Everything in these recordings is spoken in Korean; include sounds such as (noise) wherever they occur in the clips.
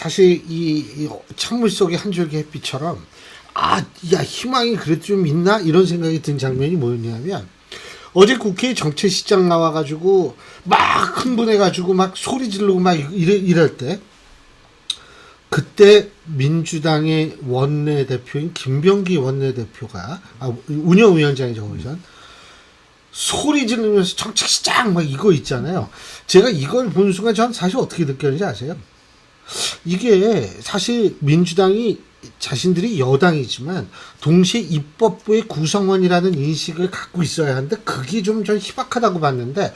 사실 이, 이 찬물 속의 한 줄기 햇빛처럼 아, 야 희망이 그래도 좀 있나 이런 생각이 든 장면이 뭐였냐면 어제 국회에 정책시장 나와가지고 막 흥분해가지고 막 소리 지르고 막 이래, 이럴 때 그때 민주당의 원내 대표인 김병기 원내 대표가 아, 운영위원장이죠 거기선 소리 지르면서 정책시장 막 이거 있잖아요. 제가 이걸 본 순간 전 사실 어떻게 느꼈는지 아세요? 이게 사실 민주당이 자신들이 여당이지만 동시에 입법부의 구성원이라는 인식을 갖고 있어야 하는데 그게 좀 전 희박하다고 봤는데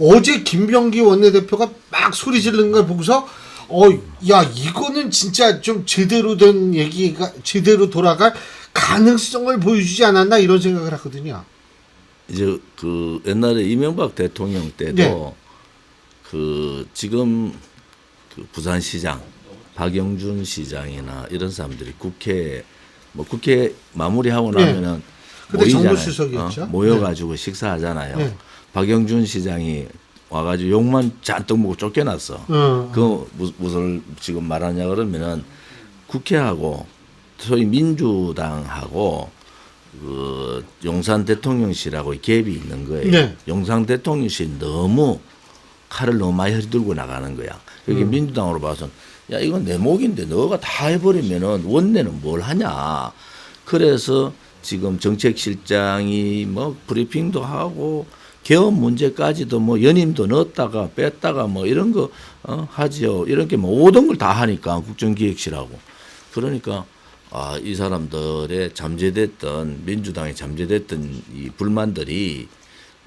어제 김병기 원내대표가 막 소리 지르는 걸 보고서 어 야 이거는 진짜 좀 제대로 된 얘기가 제대로 돌아갈 가능성을 보여주지 않았나 이런 생각을 하거든요. 이제 그 옛날에 이명박 대통령 때도 네. 그 지금 그 부산시장 박영준 시장이나 이런 사람들이 국회 뭐 국회 마무리하고 네. 나면은 그때 모이잖아요. 어, 모여가지고 식사하잖아요. 네. 박영준 시장이 와가지고 욕만 잔뜩 먹고 쫓겨났어. 어. 그 무- 무슨 지금 말하냐 그러면은 국회하고 소위 민주당하고 그 용산 대통령실하고 갭이 있는 거예요. 네. 용산 대통령실 너무 칼을 너무 많이 들고 나가는 거야. 여기 음. 민주당으로 봐선 야 이건 내 목인데 너가 다 해버리면은 원내는 뭘 하냐. 그래서 지금 정책실장이 뭐 브리핑도 하고 개헌 문제까지도 뭐 연임도 넣었다가 뺐다가 뭐 이런 거 어, 하지요. 이런 게뭐 모든 걸 다 하니까 국정기획실하고 그러니까 아, 이 사람들의 잠재됐던 민주당에 잠재됐던 이 불만들이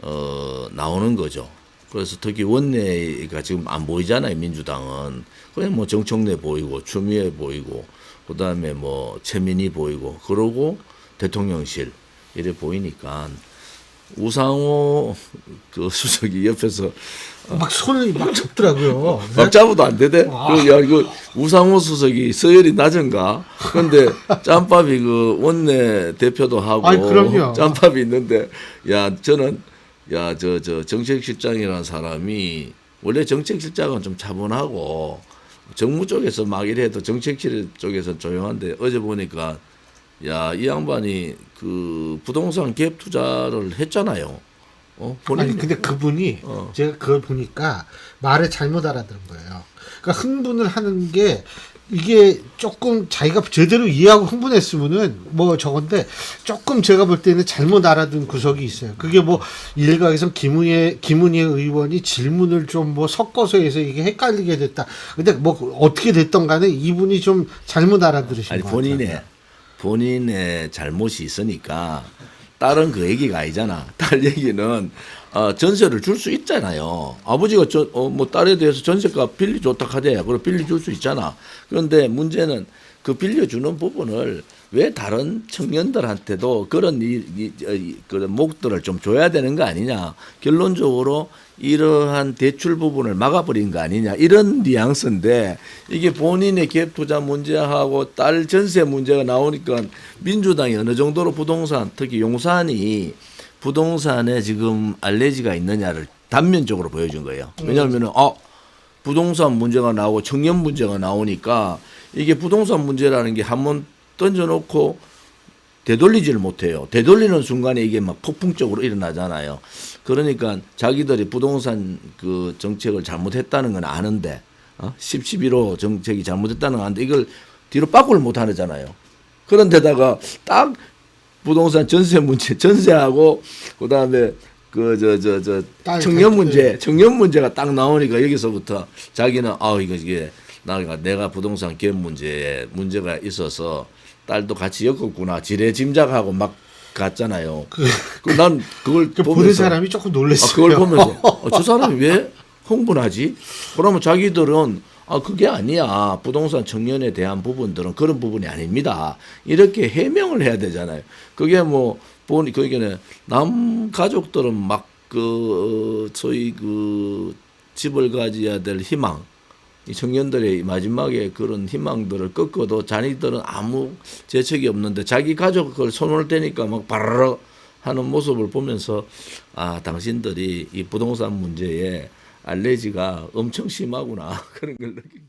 어, 나오는 거죠. 그래서 특히 원내가 지금 안 보이잖아요, 민주당은. 그냥 뭐 정청래 보이고, 추미애 보이고, 그 다음에 뭐 최민희 보이고, 그러고 대통령실 이래 보이니까 우상호 그 수석이 옆에서 막 손을 막 잡더라고요. (laughs) 막 잡아도 안 되대. 와. 그, 야, 이거 우상호 수석이 서열이 낮은가? 근데 짬밥이 그 원내 대표도 하고 그럼요. 짬밥이 있는데 야, 저는 야, 저, 저 정책실장이라는 사람이 원래 정책실장은 좀 차분하고 정무 쪽에서 막 이래도 정책실 쪽에서 조용한데 어제 보니까 야, 이 양반이 그 부동산 갭 투자를 했잖아요. 어, 본인 아니 근데 그분이 어. 제가 그걸 보니까 말을 잘못 알아들은 거예요. 그러니까 흥분을 하는 게 이게 조금 자기가 제대로 이해하고 흥분했으면은 뭐 저건데 조금 제가 볼 때는 잘못 알아듣은 구석이 있어요. 그게 뭐 일각에선 김은혜 김은혜 의원이 질문을 좀 뭐 섞어서 해서 이게 헷갈리게 됐다. 근데 뭐 어떻게 됐던 간에 이분이 좀 잘못 알아들으신 아니 것 본인의 같아요. 본인의 잘못이 있으니까 딸은 그 얘기가 아니잖아. (laughs) 딸 얘기는 어, 전세를 줄 수 있잖아요. 아버지가 저, 어, 뭐 딸에 대해서 전세값 빌려줬다 하대. 그럼 빌려줄 수 있잖아. 그런데 문제는 그 빌려주는 부분을 왜 다른 청년들한테도 그런 이, 이, 이, 그런 목들을 좀 줘야 되는 거 아니냐. 결론적으로 이러한 대출 부분을 막아버린 거 아니냐. 이런 뉘앙스인데 이게 본인의 갭 투자 문제하고 딸 전세 문제가 나오니까 민주당이 어느 정도로 부동산 특히 용산이 부동산에 지금 알레지가 있느냐를 단면적으로 보여준 거예요. 왜냐하면은 어 부동산 문제가 나오고 청년 문제가 나오니까 이게 부동산 문제라는 게 한번 던져놓고 되돌리지를 못해요. 되돌리는 순간에 이게 막 폭풍적으로 일어나잖아요. 그러니까 자기들이 부동산 그 정책을 잘못했다는 건 아는데, 어? 10, 11호 정책이 잘못했다는 건 아는데 이걸 뒤로 빠꾸를 못 하잖아요. 그런데다가 딱 부동산 전세 문제, 전세하고 그 다음에 그 저 저저딸 청년 갈- 문제, 청년 문제가 딱 나오니까 여기서부터 자기는 아 이거 이게 나가 내가 부동산 기업 문제에 문제가 있어서 딸도 같이 엮었구나 지레 짐작하고 막 갔잖아요. 그, 난 그걸 그 보는 사람이 조금 아, 놀랐어요. 그걸 보면서 어, 저 사람이 왜 흥분하지? 그러면 자기들은 아 그게 아니야 부동산 청년에 대한 부분들은 그런 부분이 아닙니다. 이렇게 해명을 해야 되잖아요. 그게 뭐 보니 그게 남 가족들은 막 그 소위 그 집을 가져야 될 희망 이 청년들의 마지막에 그런 희망들을 꺾어도 자기들은 아무 재책이 없는데 자기 가족을 손을 대니까 막 바르르 하는 모습을 보면서 아 당신들이 이 부동산 문제에 알레지가 엄청 심하구나 (laughs) 그런 걸 느끼.